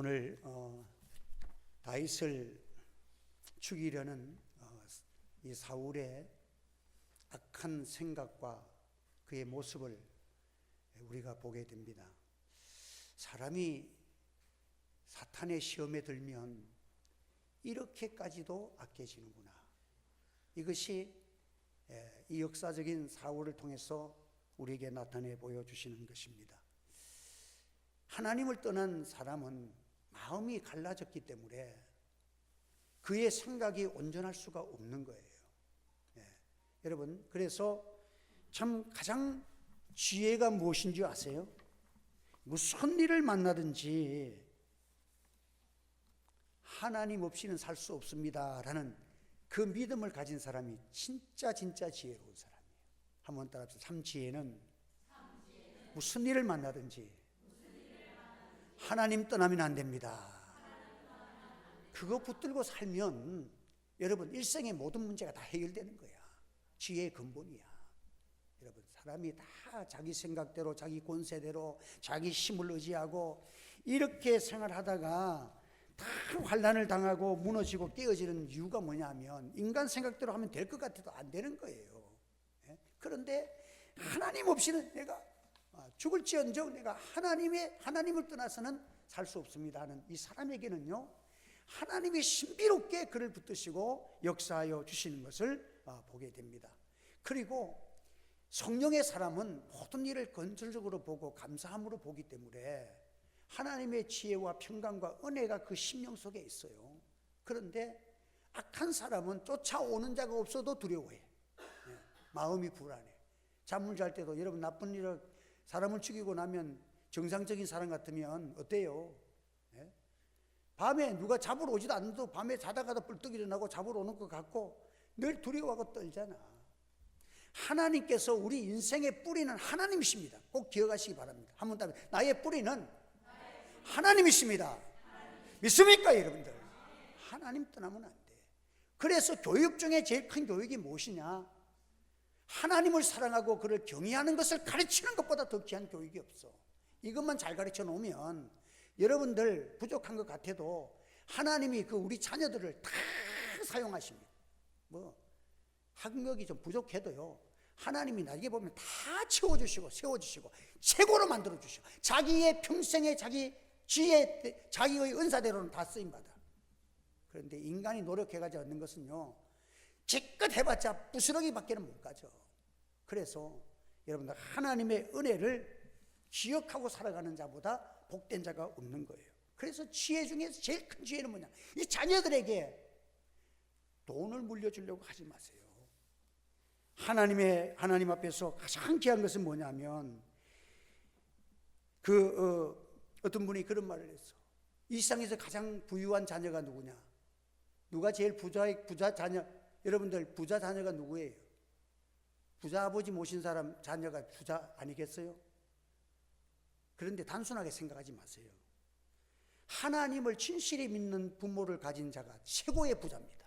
오늘 어, 다윗을 죽이려는 어, 이 사울의 악한 생각과 그의 모습을 우리가 보게 됩니다. 사람이 사탄의 시험에 들면 이렇게까지도 아껴지는구나. 이것이 예, 이 역사적인 사울을 통해서 우리에게 나타내 보여주시는 것입니다. 하나님을 떠난 사람은 마음이 갈라졌기 때문에 그의 생각이 온전할 수가 없는 거예요. 예. 여러분, 그래서 참 가장 지혜가 무엇인지 아세요? 무슨 일을 만나든지 하나님 없이는 살 수 없습니다 라는 그 믿음을 가진 사람이 진짜 진짜 지혜로운 사람이에요. 한번 따라합시다. 참 지혜는 무슨 일을 만나든지 하나님 떠나면 안 됩니다. 그거 붙들고 살면 여러분 일생의 모든 문제가 다 해결되는 거야. 지혜의 근본이야. 여러분 사람이 다 자기 생각대로 자기 권세대로 자기 힘을 의지하고 이렇게 생활하다가 다 환란을 당하고 무너지고 깨어지는 이유가 뭐냐면 인간 생각대로 하면 될 것 같아도 안 되는 거예요. 예? 그런데 하나님 없이는 내가 아, 죽을지언정 내가 하나님의 하나님을 떠나서는 살 수 없습니다 하는 이 사람에게는요 하나님이 신비롭게 그를 붙드시고 역사하여 주시는 것을 아, 보게 됩니다. 그리고 성령의 사람은 모든 일을 건설적으로 보고 감사함으로 보기 때문에 하나님의 지혜와 평강과 은혜가 그 심령 속에 있어요. 그런데 악한 사람은 쫓아오는 자가 없어도 두려워해. 예, 마음이 불안해. 잠을 잘 때도 여러분 나쁜 일을 사람을 죽이고 나면 정상적인 사람 같으면 어때요? 예? 밤에 누가 잡으러 오지도 않는도 밤에 자다가도 뿔떡 일어나고 잡으러 오는 것 같고 늘 두려워하고 떨잖아. 하나님께서 우리 인생의 뿌리는 하나님이십니다. 꼭 기억하시기 바랍니다. 한번 따 나의 뿌리는 하나님이십니다. 믿습니까, 여러분들? 하나님 떠나면 안 돼. 그래서 교육 중에 제일 큰 교육이 무엇이냐? 하나님을 사랑하고 그를 경외하는 것을 가르치는 것보다 더 귀한 교육이 없어. 이것만 잘 가르쳐 놓으면 여러분들 부족한 것 같아도 하나님이 그 우리 자녀들을 다 사용하십니다. 뭐 학력이 좀 부족해도요. 하나님이 나에게 보면 다 채워주시고 세워주시고 최고로 만들어 주시고 자기의 평생의 자기 지혜 자기의 은사대로는 다 쓰임 받아 그런데 인간이 노력해가지고 얻는 것은요 기껏 해봤자 부스러기밖에는 못 가죠 그래서 여러분들 하나님의 은혜를 기억하고 살아가는 자보다 복된 자가 없는 거예요 그래서 지혜 중에서 제일 큰 지혜는 뭐냐 이 자녀들에게 돈을 물려주려고 하지 마세요 하나님의 하나님 앞에서 가장 귀한 것은 뭐냐면 그 어, 떤 분이 그런 말을 했어. 이 세상에서 가장 부유한 자녀가 누구냐? 누가 제일 부자의 부자 자녀? 여러분들 부자 자녀가 누구예요? 부자 아버지 모신 사람 자녀가 부자 아니겠어요? 그런데 단순하게 생각하지 마세요. 하나님을 진실히 믿는 부모를 가진 자가 최고의 부자입니다.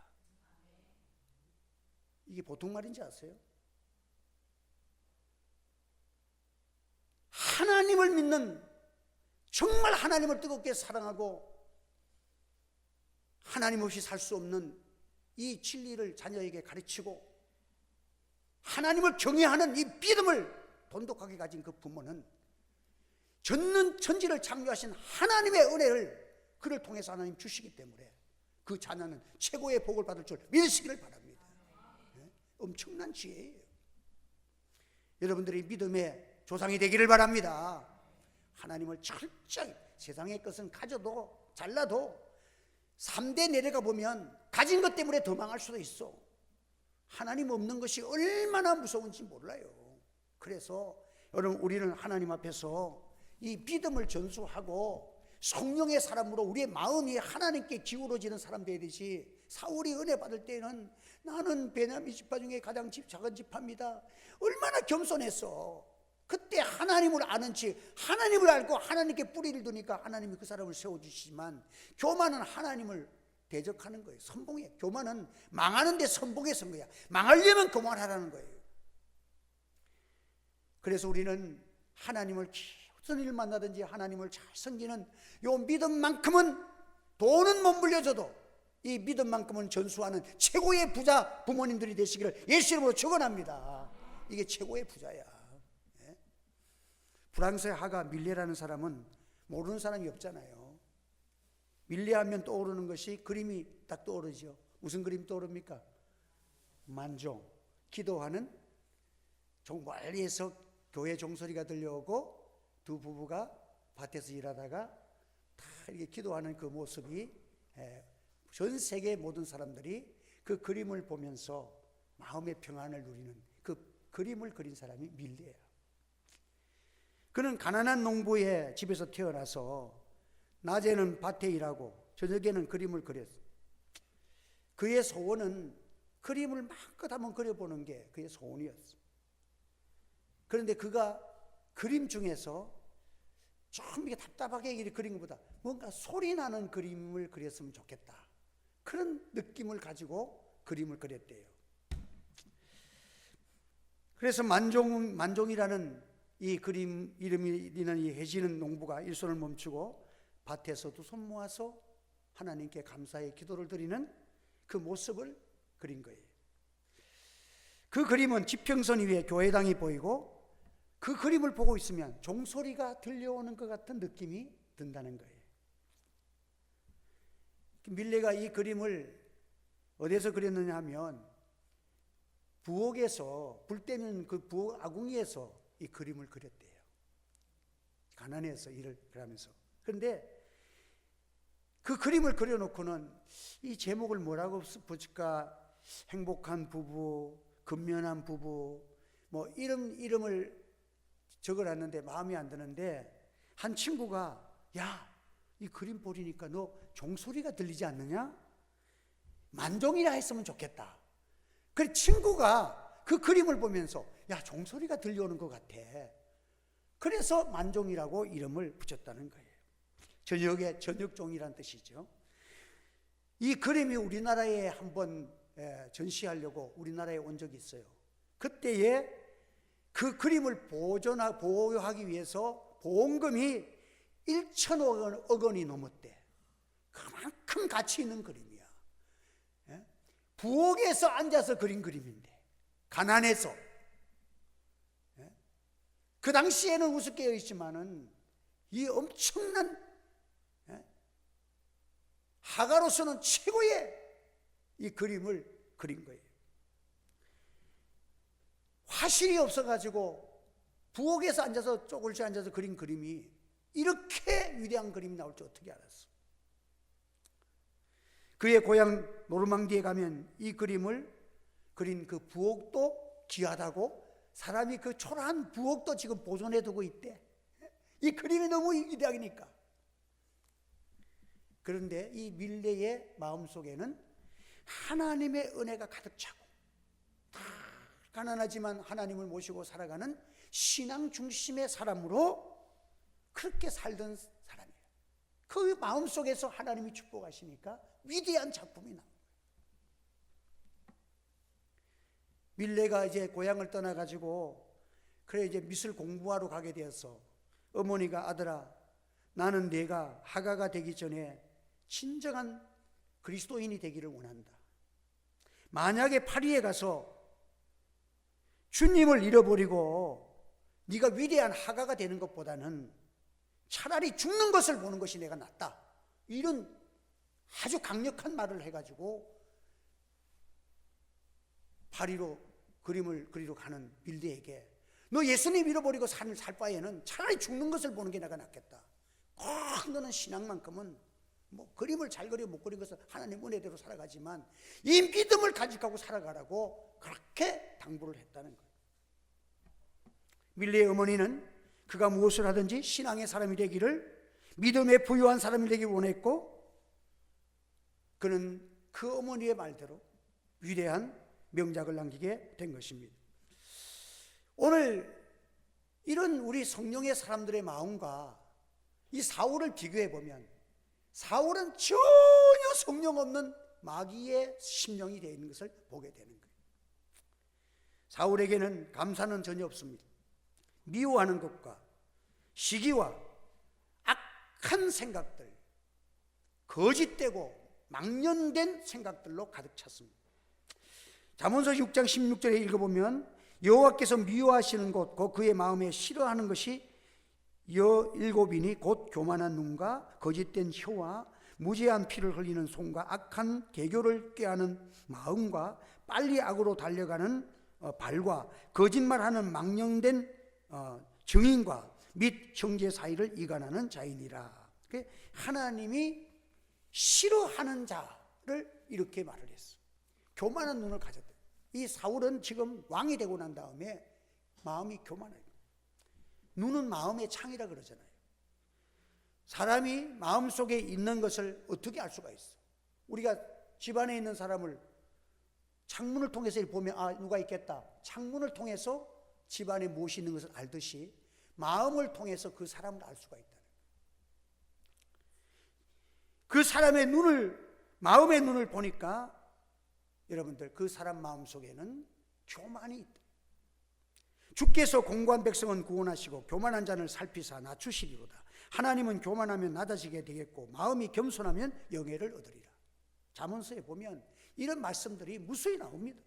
이게 보통 말인지 아세요? 하나님을 믿는 정말 하나님을 뜨겁게 사랑하고 하나님 없이 살 수 없는 이 진리를 자녀에게 가르치고 하나님을 경외하는 이 믿음을 돈독하게 가진 그 부모는 전는 천지를 창조하신 하나님의 은혜를 그를 통해서 하나님 주시기 때문에 그 자녀는 최고의 복을 받을 줄 믿으시기를 바랍니다. 네? 엄청난 지혜예요. 여러분들이 믿음의 조상이 되기를 바랍니다. 하나님을 철저히 세상의 것은 가져도 잘라도 3대 내려가 보면 가진 것 때문에 더 망할 수도 있어. 하나님 없는 것이 얼마나 무서운지 몰라요. 그래서 여러분 우리는 하나님 앞에서 이 믿음을 전수하고 성령의 사람으로 우리의 마음이 하나님께 기울어지는 사람 되듯이 사울이 은혜 받을 때는 나는 베냐민 지파 중에 가장 집 작은 지파입니다. 얼마나 겸손했어. 그때 하나님을 아는 지 하나님을 알고 하나님께 뿌리를 두니까 하나님이 그 사람을 세워주시지만 교만은 하나님을 대적하는 거예요. 선봉해. 교만은 망하는데 선봉에 선 거야. 망하려면 교만하라는 거예요. 그래서 우리는 하나님을 무슨 일 만나든지 하나님을 잘 섬기는 요 믿음만큼은 돈은 못 물려줘도 이 믿음만큼은 전수하는 최고의 부자 부모님들이 되시기를 예수 이름으로 축원합니다. 이게 최고의 부자야. 예? 프랑스의 하가 밀레라는 사람은 모르는 사람이 없잖아요. 밀레하면 떠오르는 것이 그림이 딱 떠오르죠. 무슨 그림 떠오릅니까? 만종. 기도하는 종 멀리에서 교회 종소리가 들려오고 두 부부가 밭에서 일하다가 다 이렇게 기도하는 그 모습이 예, 전 세계 모든 사람들이 그 그림을 보면서 마음의 평안을 누리는 그 그림을 그린 사람이 밀레예요. 그는 가난한 농부의 집에서 태어나서 낮에는 밭에 일하고 저녁에는 그림을 그렸어. 그의 소원은 그림을 마음껏 한번 그려보는 게 그의 소원이었어. 그런데 그가 그림 중에서 좀 이게 답답하게 이렇게 그린 것보다 뭔가 소리 나는 그림을 그렸으면 좋겠다. 그런 느낌을 가지고 그림을 그렸대요. 그래서 만종, 만종이라는 이 그림 이름이 있는 이 해지는 농부가 일손을 멈추고 밭에서도 손 모아서 하나님께 감사의 기도를 드리는 그 모습을 그린 거예요. 그 그림은 지평선 위에 교회당이 보이고 그 그림을 보고 있으면 종소리가 들려오는 것 같은 느낌이 든다는 거예요. 밀레가 이 그림을 어디서 그렸느냐 하면 부엌에서 불 때면 그 부엌 아궁이에서 이 그림을 그렸대요. 가난해서 일을 하면서. 그런데 그 그림을 그려놓고는 이 제목을 뭐라고 붙일까? 행복한 부부, 근면한 부부, 뭐 이름 이름을 적어놨는데 마음에 안 드는데 한 친구가 야, 이 그림 보리니까 너 종소리가 들리지 않느냐? 만종이라 했으면 좋겠다. 그 친구가 그 그림을 보면서 야, 종소리가 들려오는 것 같아. 그래서 만종이라고 이름을 붙였다는 거예요. 저녁에 저녁종이란 뜻이죠. 이 그림이 우리나라에 한번 예, 전시하려고 우리나라에 온 적이 있어요. 그때에 그 그림을 보존하 보호하기 위해서 보험금이 1천억 원이 넘었대. 그만큼 가치 있는 그림이야. 예? 부엌에서 앉아서 그린 그림인데 가난해서 예? 그 당시에는 우습게 여겼지만은 이 엄청난 예? 하가로서는 최고의 이 그림을 그린 거예요. 화실이 없어가지고 부엌에서 앉아서 쪼글씩 앉아서 그린 그림이 이렇게 위대한 그림이 나올 줄 어떻게 알았어? 그의 고향 노르망디에 가면 이 그림을 그린 그 부엌도 귀하다고 사람이 그 초라한 부엌도 지금 보존해 두고 있대. 이 그림이 너무 위대하니까. 그런데 이 밀레의 마음 속에는 하나님의 은혜가 가득 차고 가난하지만 하나님을 모시고 살아가는 신앙 중심의 사람으로 그렇게 살던 사람이에요. 그 마음 속에서 하나님이 축복하시니까 위대한 작품이 나옵니다. 밀레가 이제 고향을 떠나가지고 그래 이제 미술 공부하러 가게 되어서 어머니가 아들아 나는 네가 하가가 되기 전에 진정한 그리스도인이 되기를 원한다. 만약에 파리에 가서 주님을 잃어버리고 네가 위대한 하가가 되는 것보다는 차라리 죽는 것을 보는 것이 내가 낫다. 이런 아주 강력한 말을 해가지고 파리로 그림을 그리러 가는 빌드에게 너 예수님 잃어버리고 살, 살 바에는 차라리 죽는 것을 보는 게 내가 낫겠다. 꼭 너는 신앙만큼은 뭐 그림을 잘 그려 못 그린 것은 하나님 은혜대로 살아가지만 이 믿음을 가지고 살아가라고 그렇게 당부를 했다는 거예요. 밀레의 어머니는 그가 무엇을 하든지 신앙의 사람이 되기를 믿음에 부유한 사람이 되기 원했고 그는 그 어머니의 말대로 위대한 명작을 남기게 된 것입니다. 오늘 이런 우리 성령의 사람들의 마음과 이 사울을 비교해 보면 사울은 전혀 성령 없는 마귀의 심령이 되어 있는 것을 보게 되는 거예요. 사울에게는 감사는 전혀 없습니다. 미워하는 것과 시기와 악한 생각들, 거짓되고 망년된 생각들로 가득 찼습니다. 잠언서 6장 16절에 읽어보면 여호와께서 미워하시는 것, 곧 그의 마음에 싫어하는 것이 여 일곱이니 곧 교만한 눈과 거짓된 혀와 무지한 피를 흘리는 손과 악한 개교를 꾀하는 마음과 빨리 악으로 달려가는 어, 발과 거짓말하는 망령된 어, 증인과 및 형제 사이를 이간하는. 그 하나님이 싫어하는 자를 이렇게 말을 했어. 교만한 눈을 가졌다. 이 사울은 지금 왕이 되고 난 다음에 마음이 교만해요. 눈은 마음의 창이라 그러잖아요. 사람이 마음 속에 있는 것을 어떻게 알 수가 있어? 우리가 집안에 있는 사람을 창문을 통해서 보면 아 누가 있겠다. 창문을 통해서 집안에 무엇이 있는 것을 알듯이 마음을 통해서 그 사람을 알 수가 있다는. 그 사람의 눈을 마음의 눈을 보니까 여러분들 그 사람 마음 속에는 교만이 있다. 주께서 공고한 백성은 구원하시고 교만한 자를 살피사 낮추시리로다. 하나님은 교만하면 낮아지게 되겠고 마음이 겸손하면 영예를 얻으리라. 잠언서에 보면 이런 말씀들이 무수히 나옵니다.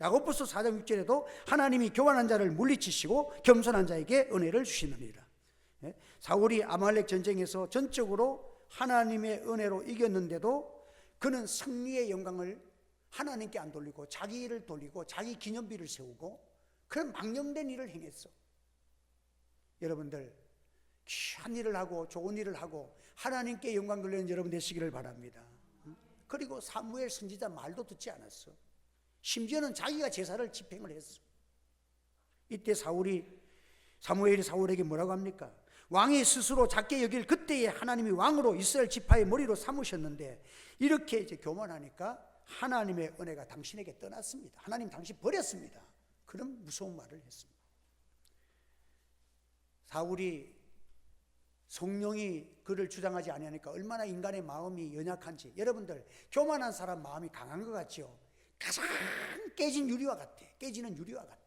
야고보서 4장 6절에도 하나님이 교만한 자를 물리치시고 겸손한 자에게 은혜를 주시느니라. 예? 사울이 아말렉 전쟁에서 전적으로 하나님의 은혜로 이겼는데도 그는 승리의 영광을 하나님께 안 돌리고 자기 일을 돌리고 자기 기념비를 세우고 그런 망령된 일을 행했어. 여러분들 귀한 일을 하고 좋은 일을 하고 하나님께 영광 돌리는 여러분 되시기를 바랍니다. 그리고 사무엘 선지자 말도 듣지 않았어. 심지어는 자기가 제사를 집행을 했어. 이때 사울이 사무엘이 사울에게 뭐라고 합니까? 왕이 스스로 작게 여길 그때에 하나님이 왕으로 이스라엘 지파의 머리로 삼으셨는데 이렇게 이제 교만하니까 하나님의 은혜가 당신에게 떠났습니다. 하나님 당신 버렸습니다. 그런 무서운 말을 했습니다. 사울이 성령이 그를 주장하지 아니하니까 얼마나 인간의 마음이 연약한지 여러분들 교만한 사람 마음이 강한 것 같죠. 가장 깨진 유리와 같아. 깨지는 유리와 같아.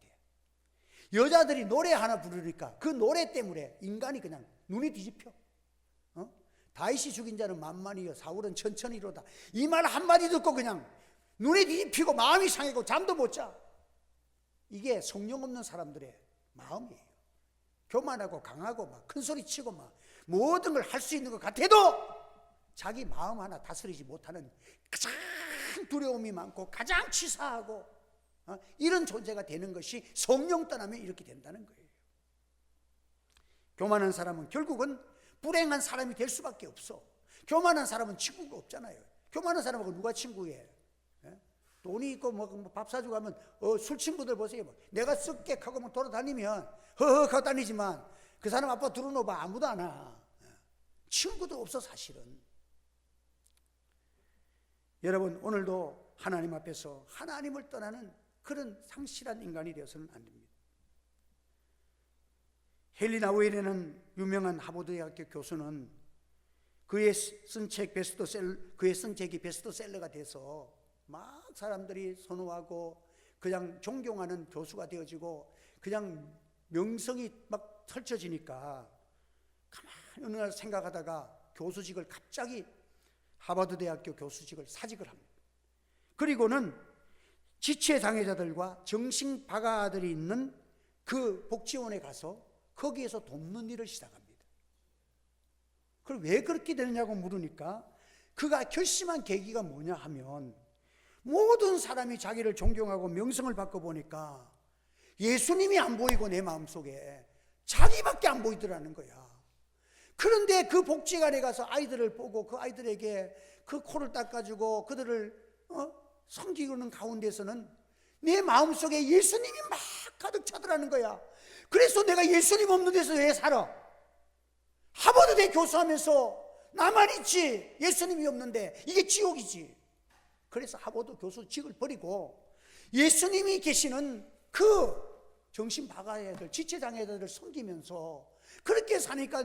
여자들이 노래 하나 부르니까 그 노래 때문에 인간이 그냥 눈이 뒤집혀. 어? 다윗이 죽인 자는 만만이요 사울은 천천히로다. 이 말 한마디 듣고 그냥 눈이 뒤집히고 마음이 상하고 잠도 못 자. 이게 성령 없는 사람들의 마음이에요. 교만하고 강하고 막 큰 소리 치고 막 모든 걸 할 수 있는 것 같아도 자기 마음 하나 다스리지 못하는 가장 두려움이 많고 가장 치사하고 어? 이런 존재가 되는 것이 성령 떠나면 이렇게 된다는 거예요. 교만한 사람은 결국은 불행한 사람이 될 수밖에 없어. 교만한 사람은 친구가 없잖아요. 교만한 사람하고 누가 친구해? 예? 돈이 있고 뭐밥 사주고 하면 어, 술 친구들 보세요. 내가 쓱객 하고 막 돌아다니면 허허 하고 다니지만 그 사람 아빠 들어놓봐 아무도 안 와. 예. 친구도 없어 사실은. 여러분 오늘도 하나님 앞에서 하나님을 떠나는 그런 상실한 인간이 되어서는 안 됩니다. 헨리 나우엘이라는 유명한 하버드 대학교 교수는 그의 쓴 책 베스트셀 그의 쓴 책이 베스트셀러가 돼서 막 사람들이 선호하고 그냥 존경하는 교수가 되어지고 그냥 명성이 막 펼쳐지니까 가만히 어느 날 생각하다가 교수직을 갑자기 하버드 대학교 교수직을 사직을 합니다. 그리고는 지체 장애자들과 정신 박아들이 있는 그 복지원에 가서 거기에서 돕는 일을 시작합니다. 그럼 왜 그렇게 되느냐고 물으니까 그가 결심한 계기가 뭐냐 하면 모든 사람이 자기를 존경하고 명성을 받고 보니까 예수님이 안 보이고 내 마음속에 자기밖에 안 보이더라는 거야. 그런데 그 복지관에 가서 아이들을 보고 그 아이들에게 그 코를 닦아주고 그들을 어? 섬기는 가운데서는 내 마음속에 예수님이 막 가득 차더라는 거야. 그래서 내가 예수님 없는 데서 왜 살아? 하버드대 교수하면서 나만 있지 예수님이 없는데 이게 지옥이지. 그래서 하버드 교수직을 버리고 예수님이 계시는 그 정신 박아애들, 지체장애들을 섬기면서 그렇게 사니까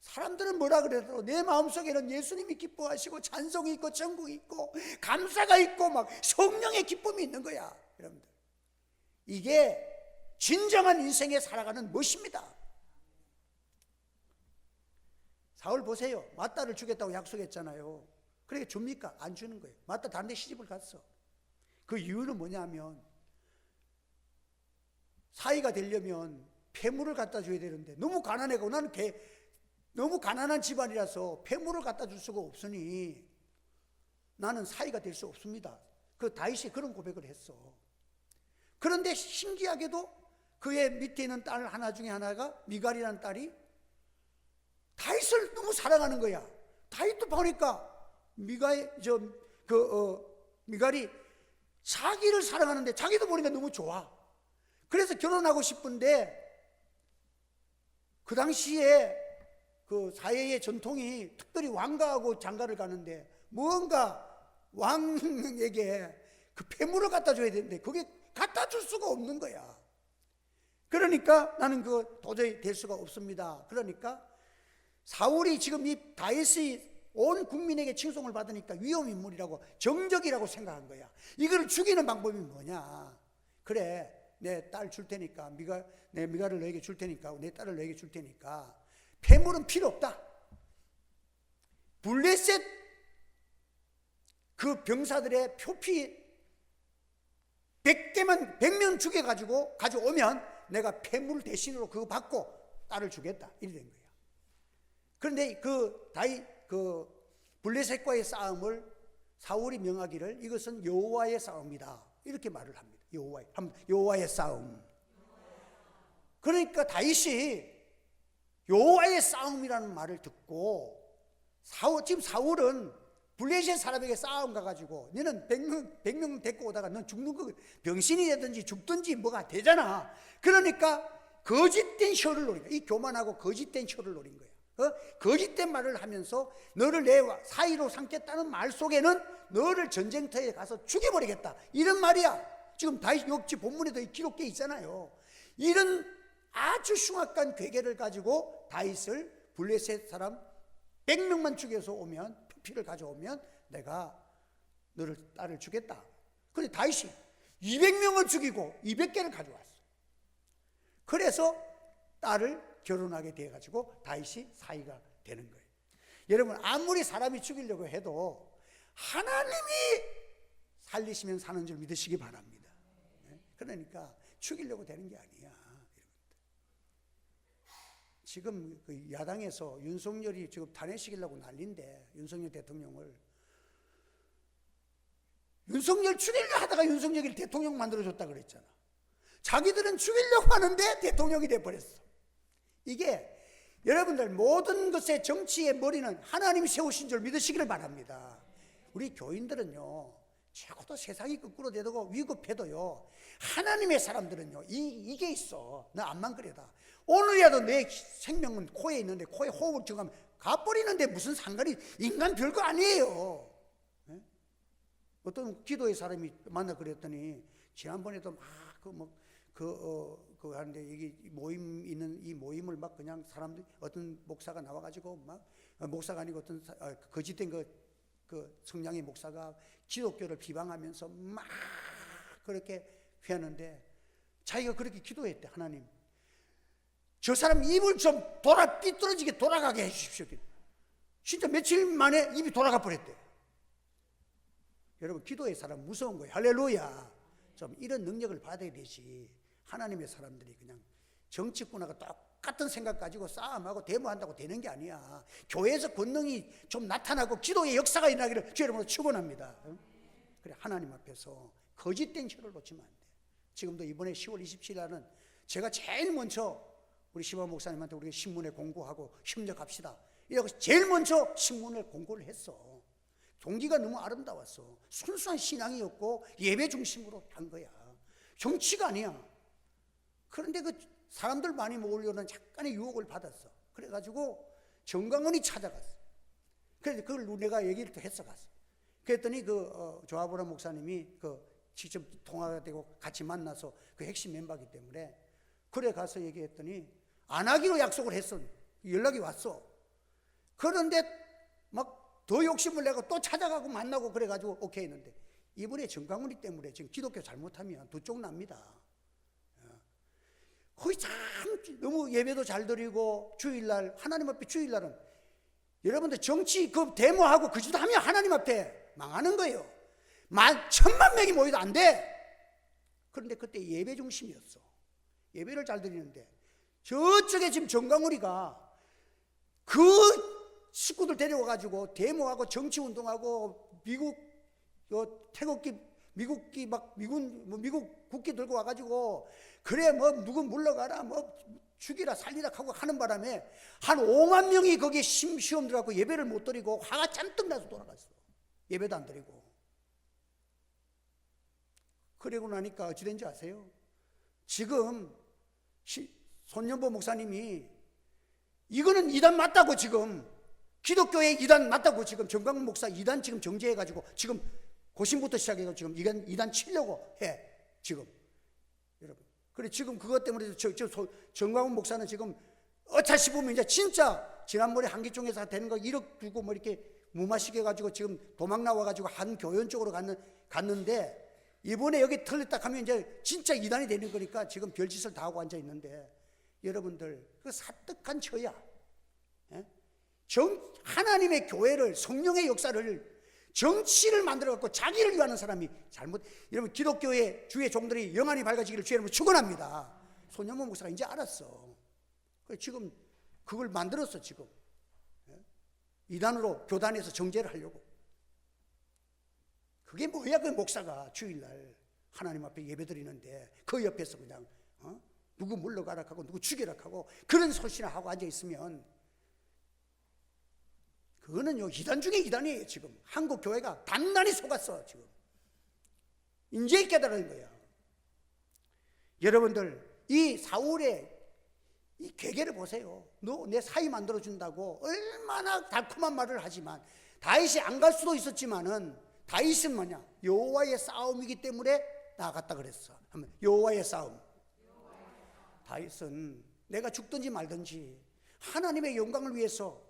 사람들은 뭐라 그래도 내 마음속에는 예수님이 기뻐하시고 찬송이 있고 전국이 있고 감사가 있고 막 성령의 기쁨이 있는 거야 여러분들 이게 진정한 인생에 살아가는 멋입니다 사울 보세요. 마따를 주겠다고 약속했잖아요. 그러니까 줍니까? 안 주는 거예요. 마따 다른 데 시집을 갔어. 그 이유는 뭐냐면 사이가 되려면 폐물을 갖다 줘야 되는데 너무 가난해고 나는 개, 너무 가난한 집안이라서 폐물을 갖다 줄 수가 없으니 나는 사이가 될 수 없습니다. 그 다윗이 그런 고백을 했어. 그런데 신기하게도 그의 밑에 있는 딸 하나 중에 하나가 미갈이라는 딸이 다윗을 너무 사랑하는 거야. 다윗도 보니까 미갈 저그 어, 미갈이 자기를 사랑하는데 자기도 보니까 너무 좋아. 그래서 결혼하고 싶은데 그 당시에 그 사회의 전통이 특별히 왕가하고 장가를 가는데 뭔가 왕에게 그 폐물을 갖다 줘야 되는데 그게 갖다 줄 수가 없는 거야. 그러니까 나는 그 도저히 될 수가 없습니다. 그러니까 사울이 지금 이 다윗이 온 국민에게 칭송을 받으니까 위험 인물이라고 정적이라고 생각한 거야. 이걸 죽이는 방법이 뭐냐? 그래, 내 딸 줄 테니까 미가 내 미가를 너에게 줄 테니까 내 딸을 너에게 줄 테니까 폐물은 필요 없다. 블레셋 그 병사들의 표피 100개만 100명 죽여 가지고 가져오면 내가 폐물 대신으로 그거 받고 딸을 주겠다. 이래 된 거야. 그런데 그 다이 그 블레셋과의 싸움을 사울이 명하기를 이것은 여호와의 싸움이다. 이렇게 말을 합니다. 여호와의 여호와의 싸움. 그러니까 다윗이 여호와의 싸움이라는 말을 듣고 사울 지금 사울은 블레셋 사람에게 싸움 가가지고 너는 백명 백명 데리고 오다가 넌 죽는 거 병신이 되든지 죽든지 뭐가 되잖아. 그러니까 거짓된 혀를 노린 거야. 이 교만하고 거짓된 혀를 노린 거야. 어? 거짓된 말을 하면서 너를 내 사이로 삼겠다는 말 속에는 너를 전쟁터에 가서 죽여버리겠다. 이런 말이야. 지금 다윗 욕지 본문에도 기록돼 있잖아요. 이런 아주 흉악한 괴계를 가지고 다윗을 블레셋 사람 100명만 죽여서 오면 표피를 가져오면 내가 너를 딸을 주겠다. 그런데 다윗이 200명을 죽이고 200개를 가져왔어. 그래서 딸을 결혼하게 돼 가지고 다윗이 사이가 되는 거예요. 여러분 아무리 사람이 죽이려고 해도 하나님이 살리시면 사는 줄 믿으시기 바랍니다. 네? 그러니까 죽이려고 되는 게 아니야. 지금 그 야당에서 윤석열이 지금 탄핵시키려고 난린데 윤석열 대통령을 윤석열 죽이려 하다가 윤석열이 대통령 만들어줬다 그랬잖아. 자기들은 죽이려고 하는데 대통령이 돼버렸어. 이게 여러분들 모든 것의 정치의 머리는 하나님이 세우신 줄 믿으시기를 바랍니다. 우리 교인들은요, 최고도 세상이 거꾸로 되고 위급해도요, 하나님의 사람들은요, 이, 이게 있어. 너 안만 그래다. 오늘이라도 내 생명은 코에 있는데 코에 호흡을 정하면 가버리는데 무슨 상관이 인간 별거 아니에요. 네? 어떤 기도의 사람이 만나 그랬더니 지난번에도 막 그 뭐 그, 어, 그 하는데 이게 모임 있는 이 모임을 막 그냥 사람들 어떤 목사가 나와가지고 막 어, 목사가 아니고 어떤 사, 어, 거짓된 그, 그 성량의 목사가 기독교를 비방하면서 막 그렇게 회하는데 자기가 그렇게 기도했대 하나님 저 사람 입을 좀 돌아 삐뚤어지게 돌아가게 해주십시오. 진짜 며칠 만에 입이 돌아가 버렸대. 여러분 기도의 사람 무서운 거예요. 할렐루야. 좀 이런 능력을 받아야 되지. 하나님의 사람들이 그냥 정치꾼하고 똑같은 생각 가지고 싸움하고 데모한다고 되는 게 아니야. 교회에서 권능이 좀 나타나고 기도의 역사가 일어나기를 주 여러분으로 축원합니다. 그래 하나님 앞에서 거짓된 혀를 놓치면 안 돼. 지금도 이번에 10월 27일 날은 제가 제일 먼저 우리 시바 목사님한테 우리가 신문에 공고하고 협력합시다. 이라고 제일 먼저 신문을 공고를 했어. 동기가 너무 아름다웠어. 순수한 신앙이었고 예배 중심으로 한 거야. 정치가 아니야. 그런데 그 사람들 많이 모으려는 약간의 유혹을 받았어. 그래가지고 정강원이 찾아갔어. 그래서 그걸 내가 얘기를 또 했어 갔어. 그랬더니 그 어, 조아보라 목사님이 그 직접 통화가 되고 같이 만나서 그 핵심 멤버이기 때문에 그래 가서 얘기했더니 안 하기로 약속을 했어. 연락이 왔어. 그런데 막 더 욕심을 내고 또 찾아가고 만나고 그래가지고 오케이 했는데 이번에 정강훈이 때문에 지금 기독교 잘못하면 두 쪽 납니다. 어. 거의 참 너무 예배도 잘 드리고 주일날 하나님 앞에 주일날은 여러분들 정치 그 데모하고 그 짓도 하면 하나님 앞에 망하는 거예요. 만 천만 명이 모여도 안 돼. 그런데 그때 예배 중심이었어. 예배를 잘 드리는데 저쪽에 지금 정강우리가 그 식구들 데려와 가지고 데모하고 정치 운동하고 미국 요 태극기 미국기 막 미군 뭐 미국 국기 들고 와 가지고 그래 뭐 누구 물러가라 뭐 죽이라 살리라 하고 하는 바람에 한 5만 명이 거기에 심 시험 들어가고 예배를 못 드리고 화가 잔뜩 나서 돌아갔어. 예배도 안 드리고. 그러고 나니까 어찌 된지 아세요? 지금 시- 손년보 목사님이 이거는 이단 맞다고 지금 기독교의 이단 맞다고 지금 정광훈 목사 이단 지금 정죄해가지고 지금 고심부터 시작해서 지금 이단 이단 치려고 해 지금. 여러분. 그래 지금 그것 때문에 저, 저 소- 정광훈 목사는 지금 어차 싶으면 이제 진짜 지난번에 한기종에서 되는 거 1억 주고 뭐 이렇게 무마시게 가지고 지금 도망 나와 가지고 한 교연 쪽으로 갔는, 갔는데 이번에 여기 털렸다 하면 이제 진짜 이단이 되는 거니까 지금 별짓을 다 하고 앉아 있는데 여러분들 그 사뜩한 처야. 예? 정, 하나님의 교회를 성령의 역사를 정치를 만들어 갖고 자기를 위하는 사람이 잘못 여러분 기독교의 주의 종들이 영안이 밝아지기를 주의 이름으로 축원합니다. 손영모 목사가 이제 알았어. 그래 지금 그걸 만들었어 지금 예? 이단으로 교단에서 정죄를 하려고. 그게 뭐야 그 목사가 주일날 하나님 앞에 예배드리는데 그 옆에서 그냥 어? 누구 물러가라 하고 누구 죽여라 하고 그런 소리나 하고 앉아 있으면 그거는요 이단 중에 이단이에요 지금. 한국 교회가 단단히 속았어 지금. 이제 깨달은 거야 여러분들 이 사울의 이 괴계를 보세요. 너 내 사이 만들어 준다고 얼마나 달콤한 말을 하지만 다윗이 안 갈 수도 있었지만은 다윗은 뭐냐? 여호와의 싸움이기 때문에 나갔다 그랬어. 여호와의 싸움. 다윗은 내가 죽든지 말든지 하나님의 영광을 위해서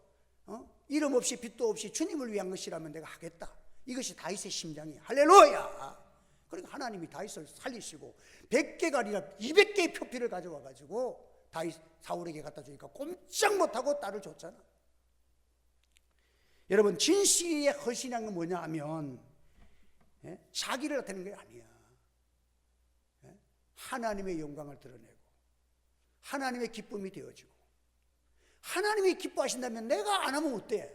어? 이름 없이 빛도 없이 주님을 위한 것이라면 내가 하겠다. 이것이 다윗의 심장이야. 할렐루야. 그러니까 하나님이 다윗을 살리시고 100개가 아니라 200개의 표피를 가져와 가지고 다윗 사울에게 갖다 주니까 꼼짝 못 하고 딸을 줬잖아. 여러분 진실의 헌신한 건 뭐냐 하면 예? 자기를 나타내는 게 아니야. 예? 하나님의 영광을 드러내고 하나님의 기쁨이 되어지고 하나님이 기뻐하신다면 내가 안 하면 어때?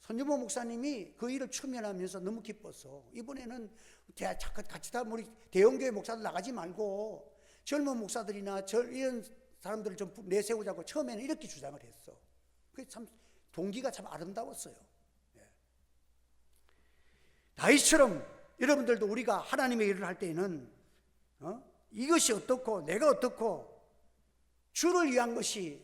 선주모 목사님이 그 일을 추면하면서 너무 기뻤어. 이번에는 대- 같이 다 우리 대형교회 목사들 나가지 말고 젊은 목사들이나 저 이런 사람들을 좀 내세우자고 처음에는 이렇게 주장을 했어. 그게 참 동기가 참 아름다웠어요. 예. 다윗처럼 여러분들도 우리가 하나님의 일을 할 때에는 어? 이것이 어떻고 내가 어떻고 주를 위한 것이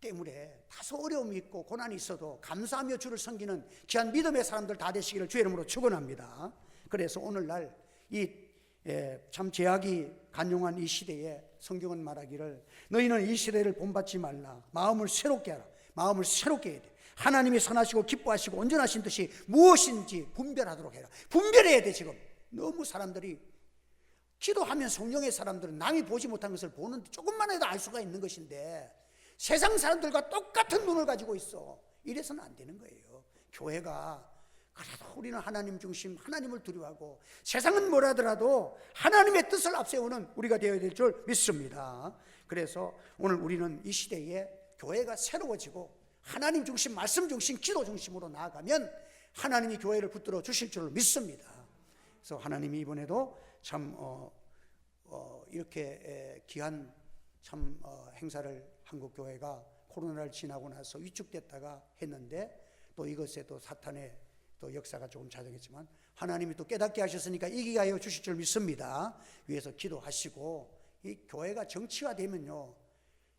때문에 다소 어려움이 있고 고난이 있어도 감사하며 주를 섬기는 귀한 믿음의 사람들 다 되시기를 주의 이름으로 축원합니다. 그래서 오늘날 이참 제약이 간용한 이 시대에 성경은 말하기를 너희는 이 시대를 본받지 말라. 마음을 새롭게 하라. 마음을 새롭게 해야 돼. 하나님이 선하시고 기뻐하시고 온전하신 뜻이 무엇인지 분별하도록 해라. 분별해야 돼 지금. 너무 사람들이 기도하면 성령의 사람들은 남이 보지 못한 것을 보는데 조금만 해도 알 수가 있는 것인데 세상 사람들과 똑같은 눈을 가지고 있어. 이래서는 안 되는 거예요. 교회가 그래도 우리는 하나님 중심, 하나님을 두려워하고 세상은 뭐라더라도 하나님의 뜻을 앞세우는 우리가 되어야 될 줄 믿습니다. 그래서 오늘 우리는 이 시대에 교회가 새로워지고 하나님 중심, 말씀 중심, 기도 중심으로 나아가면 하나님이 교회를 붙들어 주실 줄 믿습니다. 그래서 하나님이 이번에도 참 어, 어, 이렇게 에, 귀한 참 어, 행사를 한국 교회가 코로나를 지나고 나서 위축됐다가 했는데 또 이것에 또 사탄의 또 역사가 조금 자정했지만 하나님이 또 깨닫게 하셨으니까 이기게 하여 주실 줄 믿습니다. 위해서 기도하시고 이 교회가 정치화되면요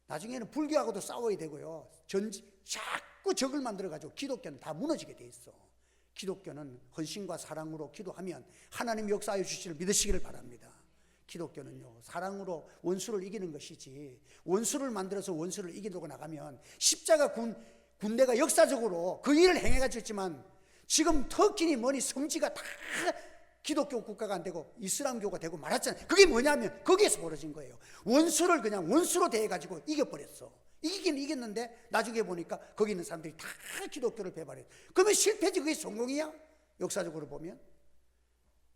나중에는 불교하고도 싸워야 되고요 전 자꾸 적을 만들어 가지고 기독교는 다 무너지게 돼 있어. 기독교는 헌신과 사랑으로 기도하면 하나님 역사하여 주시를 믿으시기를 바랍니다. 기독교는요, 사랑으로 원수를 이기는 것이지, 원수를 만들어서 원수를 이기려고 나가면, 십자가 군, 군대가 역사적으로 그 일을 행해가지고 있지만, 지금 터키니 뭐니 성지가 다 기독교 국가가 안 되고 이슬람교가 되고 말았잖아요. 그게 뭐냐면 거기에서 벌어진 거예요. 원수를 그냥 원수로 대해가지고 이겨버렸어. 이기긴 이겼는데 나중에 보니까 거기 있는 사람들이 다 기독교를 배반해. 그러면 실패지 그게 성공이야? 역사적으로 보면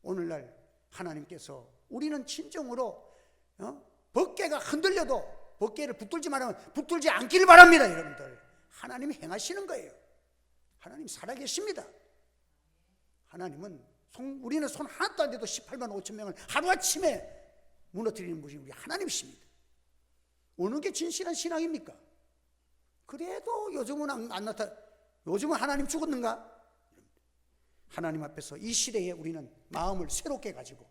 오늘날 하나님께서 우리는 진정으로 어? 법계가 흔들려도 법계를 붙들지 말하면 붙들지 않기를 바랍니다, 여러분들. 하나님이 행하시는 거예요. 하나님 살아계십니다. 하나님은 손, 우리는 손 하나도 안 돼도 18만 5천 명을 하루아침에 무너뜨리는 분이 우리 하나님이십니다. 어느 게 진실한 신앙입니까? 그래도 요즘은 안, 안 나타, 요즘은 하나님 죽었는가? 하나님 앞에서 이 시대에 우리는 마음을 새롭게 가지고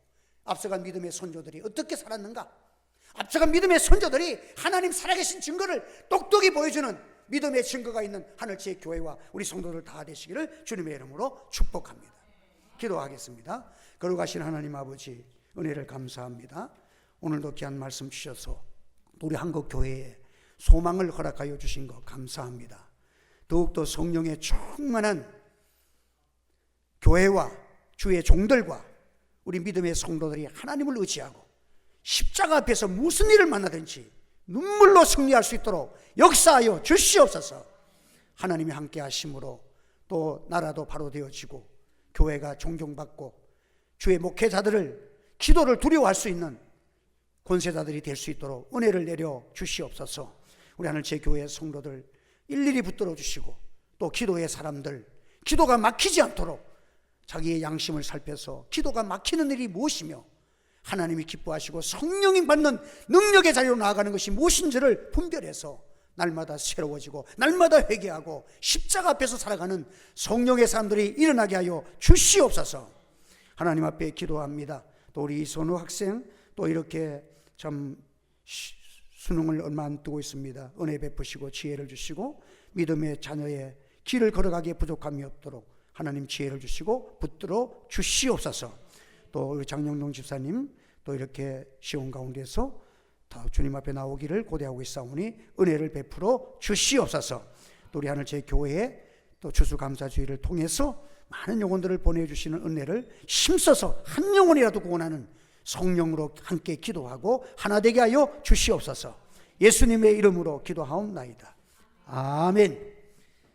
앞서간 믿음의 선조들이 어떻게 살았는가? 앞서간 믿음의 선조들이 하나님 살아계신 증거를 똑똑히 보여주는 믿음의 증거가 있는 하늘지의 교회와 우리 성도들 다 되시기를 주님의 이름으로 축복합니다. 기도하겠습니다. 거룩하신 하나님 아버지 은혜를 감사합니다. 오늘도 귀한 말씀 주셔서 우리 한국 교회에 소망을 허락하여 주신 것 감사합니다. 더욱더 성령의 충만한 교회와 주의 종들과 우리 믿음의 성도들이 하나님을 의지하고 십자가 앞에서 무슨 일을 만나든지 눈물로 승리할 수 있도록 역사하여 주시옵소서. 하나님이 함께 하심으로 또 나라도 바로 되어지고 교회가 존경받고 주의 목회자들을 기도를 두려워할 수 있는 권세자들이 될 수 있도록 은혜를 내려 주시옵소서. 우리 하늘 제 교회 성도들 일일이 붙들어 주시고 또 기도의 사람들 기도가 막히지 않도록 자기의 양심을 살펴서 기도가 막히는 일이 무엇이며 하나님이 기뻐하시고 성령이 받는 능력의 자리로 나아가는 것이 무엇인지를 분별해서 날마다 새로워지고 날마다 회개하고 십자가 앞에서 살아가는 성령의 사람들이 일어나게 하여 주시옵소서. 하나님 앞에 기도합니다. 또 우리 이선우 학생 또 이렇게 참 시- 수능을 얼마 안 두고 있습니다. 은혜 베푸시고 지혜를 주시고 믿음의 자녀의 길을 걸어가기에 부족함이 없도록 하나님 지혜를 주시고 붙들어 주시옵소서. 또 우리 장영동 집사님 또 이렇게 시온 가운데서 더 주님 앞에 나오기를 고대하고 있사오니 은혜를 베풀어 주시옵소서. 또 우리 하늘 제 교회에 또 추수감사주의를 통해서 많은 영혼들을 보내주시는 은혜를 힘써서 한 영혼이라도 구원하는 성령으로 함께 기도하고 하나 되게 하여 주시옵소서. 예수님의 이름으로 기도하옵나이다. 아멘.